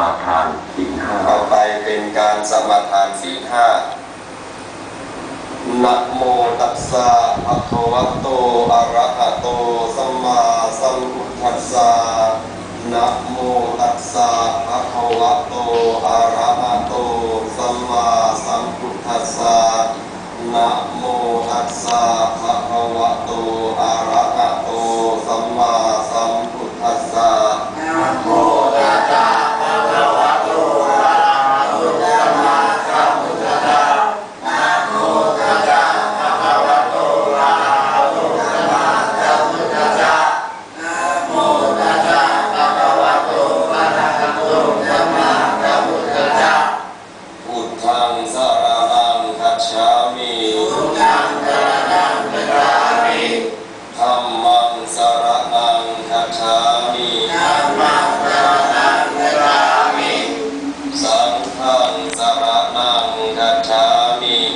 มาทานสีห้าต่อไปเป็นการสมาทานสีห้านะโมตัสสะภะคะวะโต อะระหะโต สัมมาสัมพุทธัสสะนะโมตัสสะ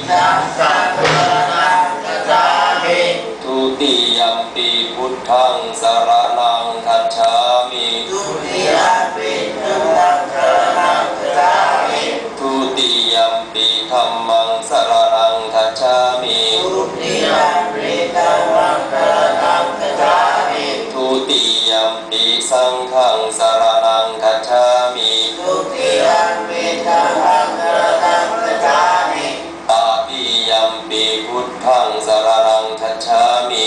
สังฆังนังคัจามิทุติยมปีพุทธังสารนังคัจฉามิทุติยมปีพุทธังสรนังคัจฉามิทุติยมปิธรรมังสารนังคัจฉามิทุติยมปิธรรมังสรนังคัจฉามิทุติยมปิสังฆังสารนังคัจฉามิทุติ ยัมปิพุทธังสรนังคัจฉามิ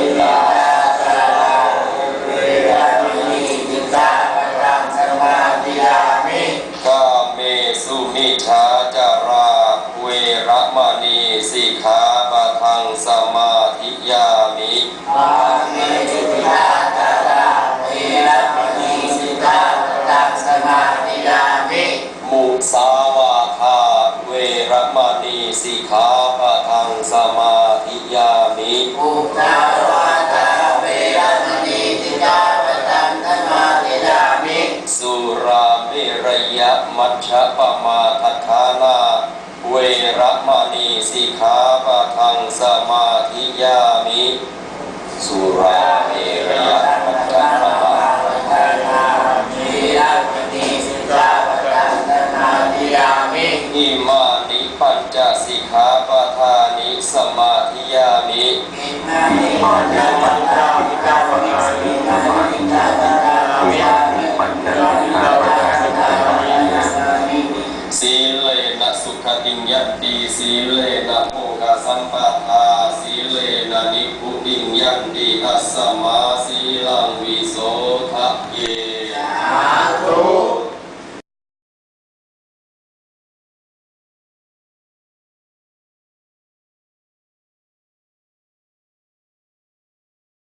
งสมาธิยามิกาเมสุมิชาจาราเวระมณีสิกขาปะทังสมาธิยามิมุสาวาทาเวระมณีสิกขาปะทังสมาธิยามิมุสาวาทาเวระมณีสิกขาปะทังสมาธิยามิสุราเมรยะมัชฌะปมาทัฏฐานา เวระมณีสิกขาปะทังสมาธิยามิสุราเมรยะมัชฌะปมาทัฏฐานาเวระมณีสิกขาปะทังสมาธิยามิอิมานิปัญจสิกขาปะทานิสมาธิยามิอิมานิปัญจสิกขาปะทานิสมาธิยามิปัญญาสิกขาปะทานสิกขาปะทานสีเลนะ สุขติงยัตติสีเลนะโภคสัมปทาสีเลนะนิพุติงยัตติอัสสมาสีลังวิโสทะเยสาธุ